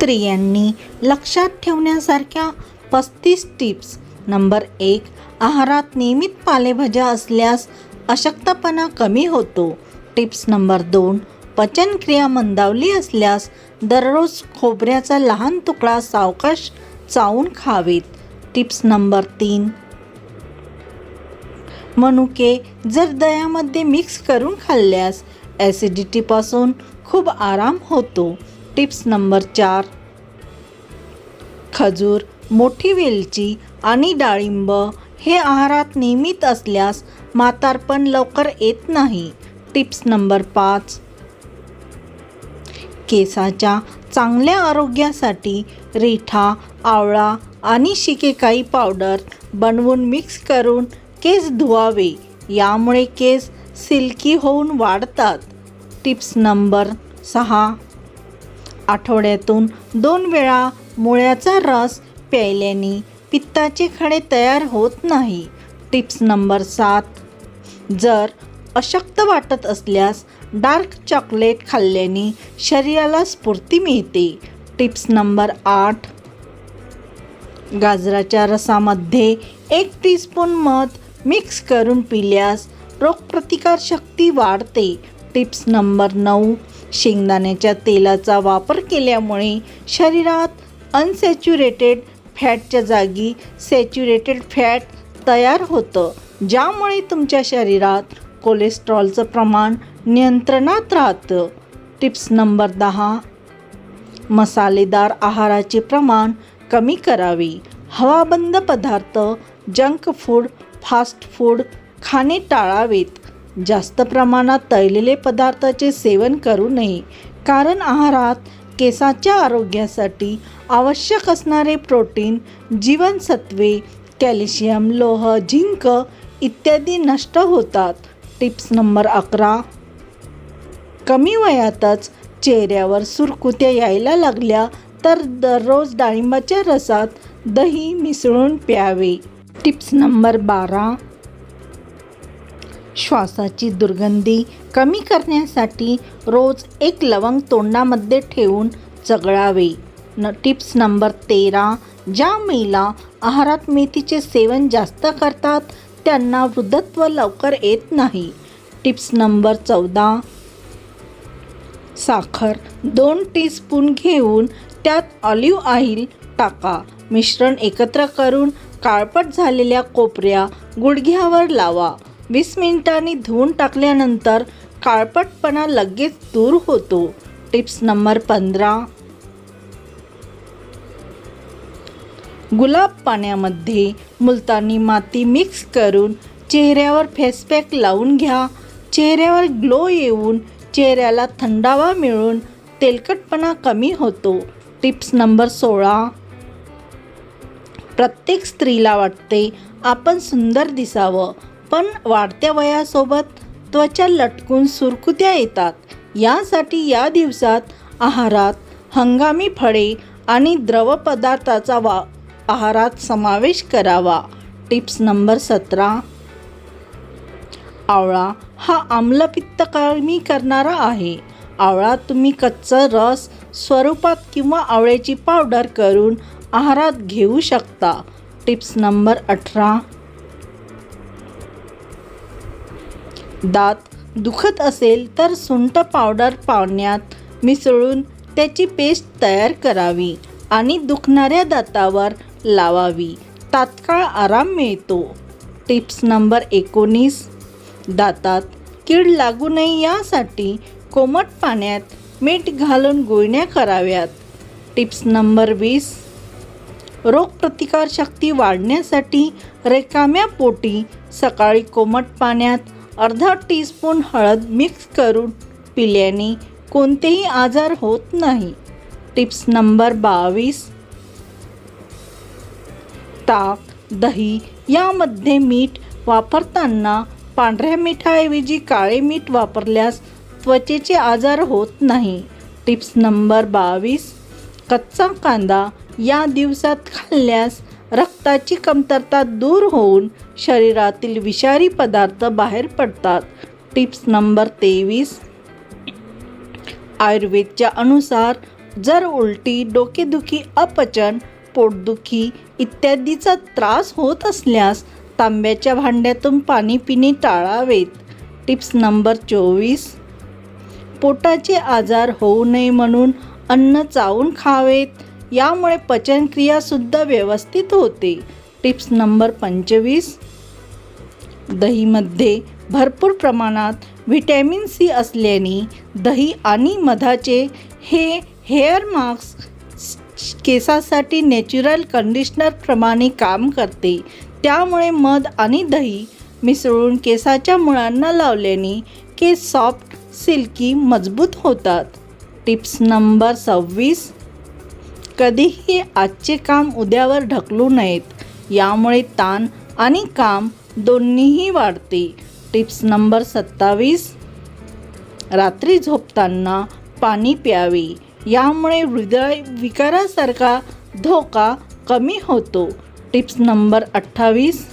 स्त्रियांनी लक्षात ठेवण्यासारख्या पस्तीस टिप्स. नंबर एक आहारात नियमित पालेभाज्या असल्यास अशक्तपणा कमी होतो. टिप्स नंबर दोन पचनक्रिया मंदावली असल्यास दररोज खोबऱ्याचा लहान तुकडा सावकाश चावून खावेत. टिप्स नंबर तीन मनुके जर दह्यामध्ये मिक्स करून खाल्ल्यास ॲसिडिटीपासून खूप आराम होतो. टिप्स नंबर चार. खजूर मोठी वेलची आणि डाळिंब हे आहारात नियमित असल्यास म्हातारपण लवकर येत नाही. टिप्स नंबर पाच. केसाच्या चांगल्या आरोग्यासाठी रिठा आवळा आणि शिकेकाई पावडर बनवून मिक्स करून केस धुवावे. यामुळे केस सिल्की होऊन वाढतात. टिप्स नंबर सहा. आठवड्यातून दोन वेळा मुळ्याचा रस प्यायल्याने पित्ताचे खडे तयार होत नाही. टिप्स नंबर सात. जर अशक्त वाटत असल्यास डार्क चॉकलेट खाल्ल्याने शरीराला स्फूर्ती मिळते. टिप्स नंबर आठ. गाजराच्या रसामध्ये एक टीस्पून मध मिक्स करून पिल्यास रोगप्रतिकारशक्ती वाढते. टिप्स नंबर नऊ. शेंगदाण्याच्या तेलाचा वापर केल्यामुळे शरीरात अनसॅच्युरेटेड फॅटच्या जागी सॅच्युरेटेड फॅट तयार होतं. ज्यामुळे तुमच्या शरीरात कोलेस्ट्रॉलचं प्रमाण नियंत्रणात राहतं. टिप्स नंबर दहा. मसालेदार आहाराचे प्रमाण कमी करावे. हवाबंद पदार्थ जंक फूड फास्ट फूड खाणे टाळावेत. जास्त प्रमाणात तळलेले पदार्थाचे सेवन करू नये. कारण आहारात केसाच्या आरोग्यासाठी आवश्यक असणारे प्रोटीन जीवनसत्वे कॅल्शियम लोह झिंक इत्यादी नष्ट होतात. टिप्स नंबर अकरा. कमी वयातच चेहऱ्यावर सुरकुत्या यायला लागल्या तर दररोज डाळिंबाच्या रसात दही मिसळून प्यावे. टिप्स नंबर बारा. श्वासाची दुर्गंधी कमी करण्यासाठी रोज एक लवंग तोंडामध्ये ठेवून चगळावे. न टिप्स नंबर तेरा ज्या महिला आहारात मेथीचे सेवन जास्त करतात त्यांना वृद्धत्व लवकर येत नाही. टिप्स नंबर चौदा साखर दोन टीस्पून घेऊन त्यात ऑलिव्ह ऑइल टाका. मिश्रण एकत्र करून काळपट झालेल्या कोपऱ्या गुडघ्यावर लावा. वीस मिनिटांनी धुवून टाकल्यानंतर काळपटपणा लगेच दूर होतो. टिप्स नंबर पंधरा. गुलाब पाण्यामध्ये मुलतानी माती मिक्स करून चेहऱ्यावर फेसपॅक लावून घ्या. चेहऱ्यावर ग्लो येऊन चेहऱ्याला थंडावा मिळून तेलकटपणा कमी होतो. टिप्स नंबर सोळा. प्रत्येक स्त्रीला वाटते आपण सुंदर दिसावं. पण वाढत्या वयासोबत त्वचा लटकून सुरकुत्या येतात. यासाठी या दिवसात आहारात हंगामी फळे आणि द्रव पदार्थाचा वा आहारात समावेश करावा. टिप्स नंबर सतरा. आवळा हा आम्लपित्त कमी करणारा आहे. आवळा तुम्ही कच्चा रस स्वरूपात किंवा आवळ्याची पावडर करून आहारात घेऊ शकता. टिप्स नंबर अठरा. दात दुखत असेल तर सुंठ पावडर पाण्यात मिसळून त्याची पेस्ट तयार करावी आणि दुखणाऱ्या दातावर लावावी. तात्काळ आराम मिळतो. टिप्स नंबर एकोणीस. दातात कीड लागू नये यासाठी कोमट पाण्यात मीठ घालून गुळण्या कराव्यात. टिप्स नंबर वीस. रोगप्रतिकारशक्ती वाढण्यासाठी रिकाम्या पोटी सकाळी कोमट पाण्यात अर्धा टीस्पून हळद मिक्स करून पिल्याने कोणतेही आजार होत नाही. टिप्स नंबर बावीस. ताक दही यामध्ये मीठ वापरताना पांढऱ्या मिठाऐवजी काळे मीठ वापरल्यास त्वचेचे आजार होत नाही. टिप्स नंबर बावीस. कच्चा कांदा या दिवसात खाल्ल्यास रक्ताची कमतरता दूर होऊन शरीरातील विषारी पदार्थ बाहेर पडतात. टिप्स नंबर तेवीस. आयुर्वेदच्या अनुसार जर उलटी डोकेदुखी अपचन पोटदुखी इत्यादीचा त्रास होत असल्यास तांब्याच्या भांड्यातून पाणी पिणे टाळावेत. टिप्स नंबर चोवीस. पोटाचे आजार होऊ नये म्हणून अन्न चावून खावेत. यामुळे पचनक्रियासुद्धा व्यवस्थित होते. टिप्स नंबर पंचवीस. दहीमध्ये भरपूर प्रमाणात व्हिटॅमिन सी असल्याने दही आणि मधाचे हे हेअर मास्क केसासाठी नॅचरल कंडिशनरप्रमाणे काम करते. त्यामुळे मध आणि दही मिसळून केसाच्या मुळांना लावल्याने केस सॉफ्ट सिल्की मजबूत होतात. टिप्स नंबर सव्वीस. कधीही आजचे काम उद्यावर ढकलू नयेत. यामुळे ताण आणि काम दोन्हीही वाढते. टिप्स नंबर सत्तावीस. रात्री झोपताना पाणी प्यावे. यामुळे हृदय विकारासारखा धोका कमी होतो. टिप्स नंबर अठ्ठावीस.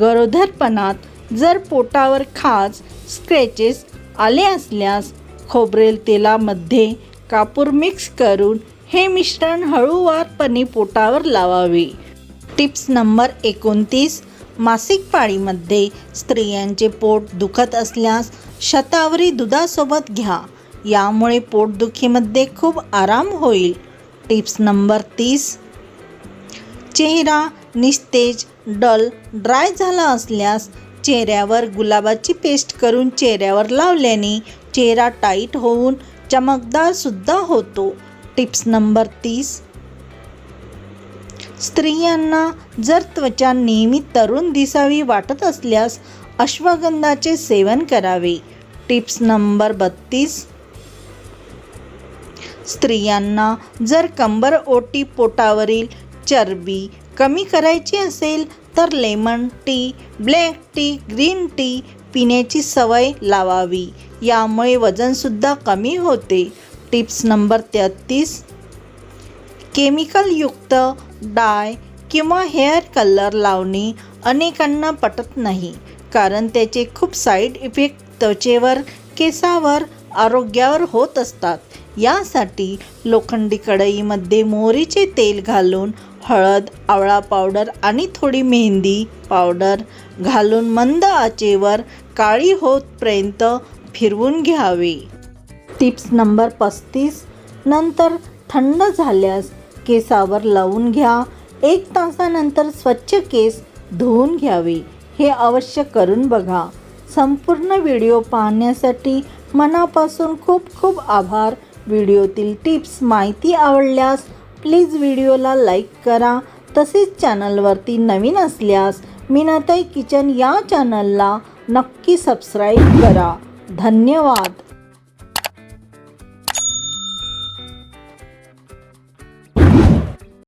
गरोदरपणात जर पोटावर खाज स्क्रॅचेस आले असल्यास खोबरेल तेलामध्ये कापूर मिक्स करून हे मिश्रण हळूवारपणे पोटावर लावावे. टिप्स नंबर एकोणतीस मासिक पाळीमध्ये स्त्रियांचे पोट दुखत असल्यास शतावरी दुधासोबत घ्या. यामुळे पोटदुखीमध्ये खूप आराम होईल. टिप्स नंबर तीस चेहरा निस्तेज डल ड्राय झाला असल्यास चेहऱ्यावर गुलाबाची पेस्ट करून चेहऱ्यावर लावल्याने चेहरा टाईट होऊन चमकदारसुद्धा होतो. टिप्स नंबर तीस. स्त्रियांना जर त्वचा नेहमी तरुण दिसावी वाटत असल्यास अश्वगंधाचे सेवन करावे. टिप्स नंबर बत्तीस. स्त्रियांना जर कंबर ओटी पोटावरील चरबी कमी करायची असेल तर lemon tea black tea green tea पिण्याची सवय लावावी. यामुळे वजनसुद्धा कमी होते. टिप्स नंबर तेहत्तीस केमिकलयुक्त डाय किंवा हेअर कलर लावणे अनेकांना पटत नाही कारण त्याचे खूप साईड इफेक्ट त्वचेवर केसावर आरोग्यावर होत असतात. यासाठी लोखंडी कढईमध्ये मोहरीचे तेल घालून हळद आवळा पावडर आणि थोडी मेहंदी पावडर घालून मंद आचेवर काळी होतपर्यंत फिरवून घ्यावे. टिप्स नंबर पस्तीस. नंतर थंड झाल्यास केसावर लावून घ्या. एक तासानंतर स्वच्छ केस धुवून घ्यावे. हे अवश्य करून बघा. संपूर्ण व्हिडिओ पाहण्यासाठी मनापासून खूप खूप आभार. व्हिडिओतील टिप्स माहिती आवडल्यास प्लीज व्हिडिओला लाईक करा. तसेच चॅनलवरती नवीन असल्यास मीनाताई किचन या चॅनलला नक्की सबस्क्राईब करा. धन्यवाद.